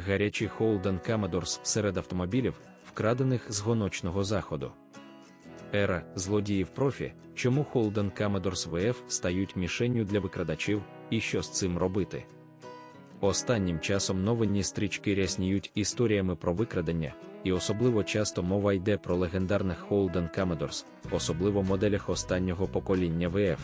Гарячі Holden Commodores серед автомобілів, вкрадених з гоночного заходу. Ера злодіїв профі, чому Holden Commodores VF стають мішенню для викрадачів, і що з цим робити. Останнім часом новинні стрічки рясніють історіями про викрадення, і особливо часто мова йде про легендарних Holden Commodores, особливо моделях останнього покоління VF.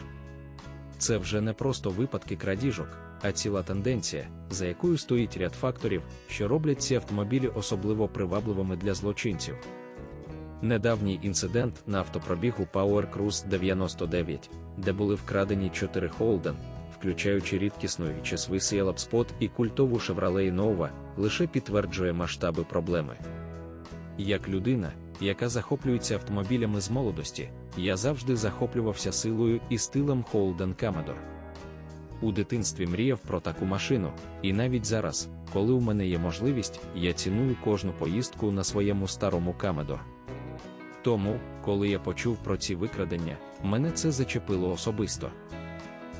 Це вже не просто випадки крадіжок, а ціла тенденція, за якою стоїть ряд факторів, що роблять ці автомобілі особливо привабливими для злочинців. Недавній інцидент на автопробігу Power Cruise 99, де були вкрадені 4 Holden, включаючи рідкісну HSV Sierra Spot і культову Chevrolet Nova, лише підтверджує масштаби проблеми. Як людина, яка захоплюється автомобілями з молодості, я завжди захоплювався силою і стилем Holden Commodore. У дитинстві мріяв про таку машину, і навіть зараз, коли у мене є можливість, я ціную кожну поїздку на своєму старому Commodore. Тому, коли я почув про ці викрадення, мене це зачепило особисто.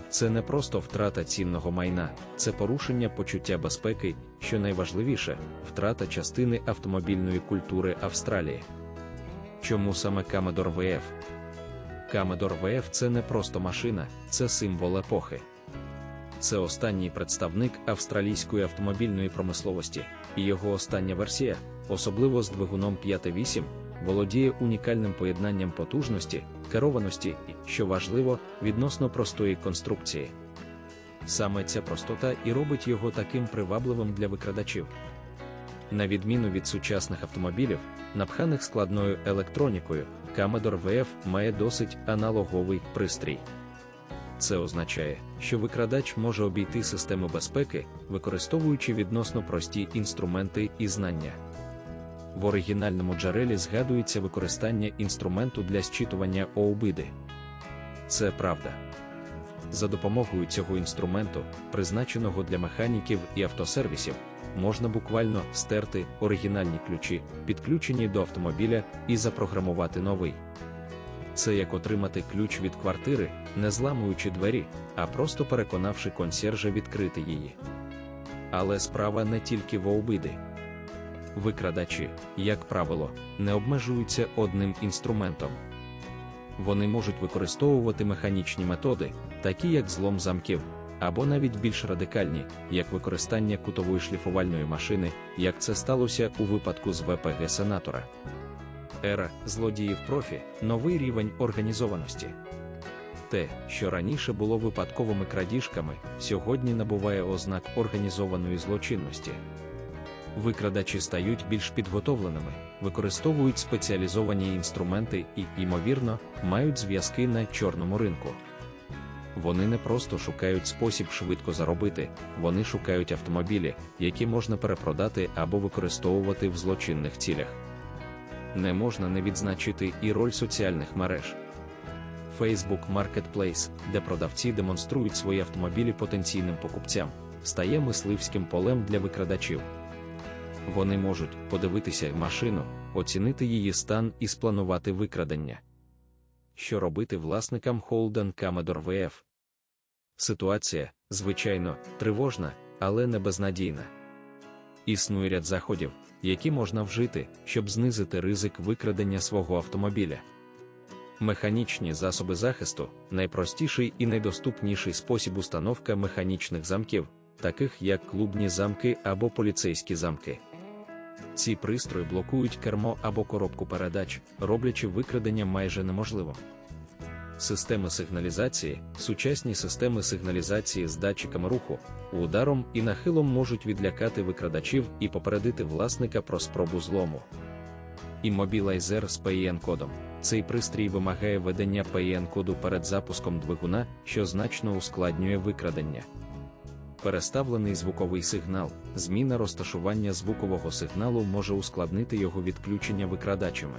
Це не просто втрата цінного майна, це порушення почуття безпеки, що найважливіше втрата частини автомобільної культури Австралії. Чому саме Commodore VF? Commodore VF це не просто машина, це символ епохи. Це останній представник австралійської автомобільної промисловості, і його остання версія, особливо з двигуном 5.8, володіє унікальним поєднанням потужності, керованості і, що важливо, відносно простої конструкції. Саме ця простота і робить його таким привабливим для викрадачів. На відміну від сучасних автомобілів, напханих складною електронікою, Commodore VF має досить аналоговий пристрій. Це означає, що викрадач може обійти систему безпеки, використовуючи відносно прості інструменти і знання. В оригінальному джерелі згадується використання інструменту для зчитування оубиди. Це правда. За допомогою цього інструменту, призначеного для механіків і автосервісів, можна буквально стерти оригінальні ключі, підключені до автомобіля, і запрограмувати новий. Це як отримати ключ від квартири, не зламуючи двері, а просто переконавши консьержа відкрити її. Але справа не тільки в оубиди. Викрадачі, як правило, не обмежуються одним інструментом. Вони можуть використовувати механічні методи, такі як злом замків, або навіть більш радикальні, як використання кутової шліфувальної машини, як це сталося у випадку з ВПГ сенатора. Ера злодіїв профі новий рівень організованості. Те, що раніше було випадковими крадіжками, сьогодні набуває ознак організованої злочинності. Викрадачі стають більш підготовленими, використовують спеціалізовані інструменти і, ймовірно, мають зв'язки на чорному ринку. Вони не просто шукають спосіб швидко заробити, вони шукають автомобілі, які можна перепродати або використовувати в злочинних цілях. Не можна не відзначити і роль соціальних мереж. Facebook Marketplace, де продавці демонструють свої автомобілі потенційним покупцям, стає мисливським полем для викрадачів. Вони можуть подивитися машину, оцінити її стан і спланувати викрадення. Що робити власникам Holden Commodore VF? Ситуація, звичайно, тривожна, але не безнадійна. Існує ряд заходів, які можна вжити, щоб знизити ризик викрадення свого автомобіля. Механічні засоби захисту найпростіший і найдоступніший спосіб установка механічних замків, таких як клубні замки або поліцейські замки. Ці пристрої блокують кермо або коробку передач, роблячи викрадення майже неможливо. Системи сигналізації, сучасні системи сигналізації з датчиками руху, ударом і нахилом можуть відлякати викрадачів і попередити власника про спробу злому. Іммобілайзер з PIN-кодом. Цей пристрій вимагає ведення PIN-коду перед запуском двигуна, що значно ускладнює викрадення. Переставлений звуковий сигнал, зміна розташування звукового сигналу може ускладнити його відключення викрадачами.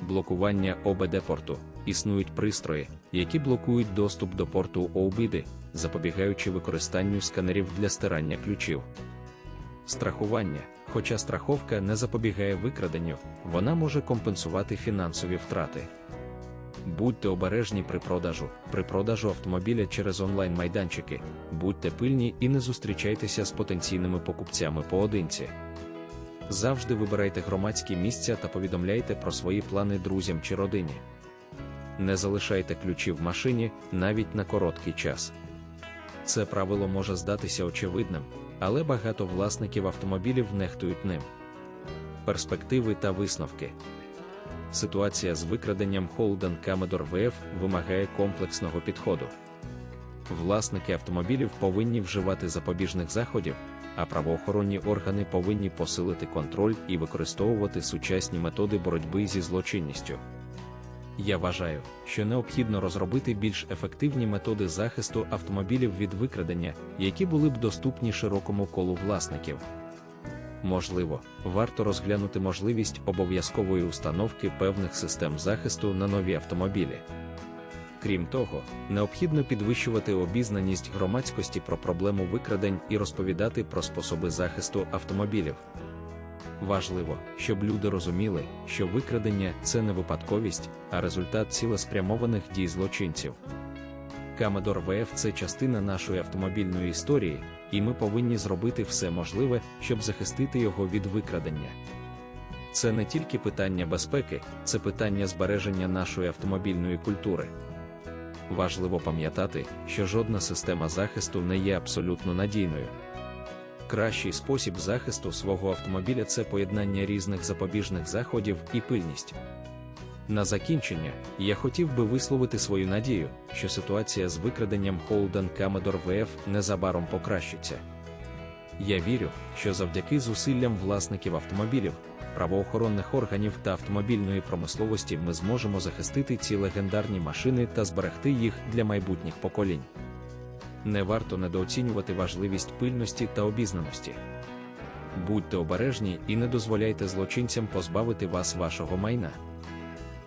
Блокування ОБД-порту. Існують пристрої, які блокують доступ до порту OBD, запобігаючи використанню сканерів для стирання ключів. Страхування. Хоча страховка не запобігає викраденню, вона може компенсувати фінансові втрати. Будьте обережні при продажу, при продажу автомобіля через онлайн-майданчики, будьте пильні і не зустрічайтеся з потенційними покупцями поодинці. Завжди вибирайте громадські місця та повідомляйте про свої плани друзям чи родині. Не залишайте ключі в машині навіть на короткий час. Це правило може здатися очевидним, але багато власників автомобілів нехтують ним. Перспективи та висновки. Ситуація з викраденням Holden Commodore VF вимагає комплексного підходу. Власники автомобілів повинні вживати запобіжних заходів, а правоохоронні органи повинні посилити контроль і використовувати сучасні методи боротьби зі злочинністю. Я вважаю, що необхідно розробити більш ефективні методи захисту автомобілів від викрадення, які були б доступні широкому колу власників. Можливо, варто розглянути можливість обов'язкової установки певних систем захисту на нові автомобілі. Крім того, необхідно підвищувати обізнаність громадськості про проблему викрадень і розповідати про способи захисту автомобілів. Важливо, щоб люди розуміли, що викрадення це не випадковість, а результат цілеспрямованих дій злочинців. Commodore VF – це частина нашої автомобільної історії, і ми повинні зробити все можливе, щоб захистити його від викрадення. Це не тільки питання безпеки, це питання збереження нашої автомобільної культури. Важливо пам'ятати, що жодна система захисту не є абсолютно надійною. Кращий спосіб захисту свого автомобіля це поєднання різних запобіжних заходів і пильність. На закінчення, я хотів би висловити свою надію, що ситуація з викраденням Holden Commodore VF незабаром покращиться. Я вірю, що завдяки зусиллям власників автомобілів, правоохоронних органів та автомобільної промисловості ми зможемо захистити ці легендарні машини та зберегти їх для майбутніх поколінь. Не варто недооцінювати важливість пильності та обізнаності. Будьте обережні і не дозволяйте злочинцям позбавити вас вашого майна.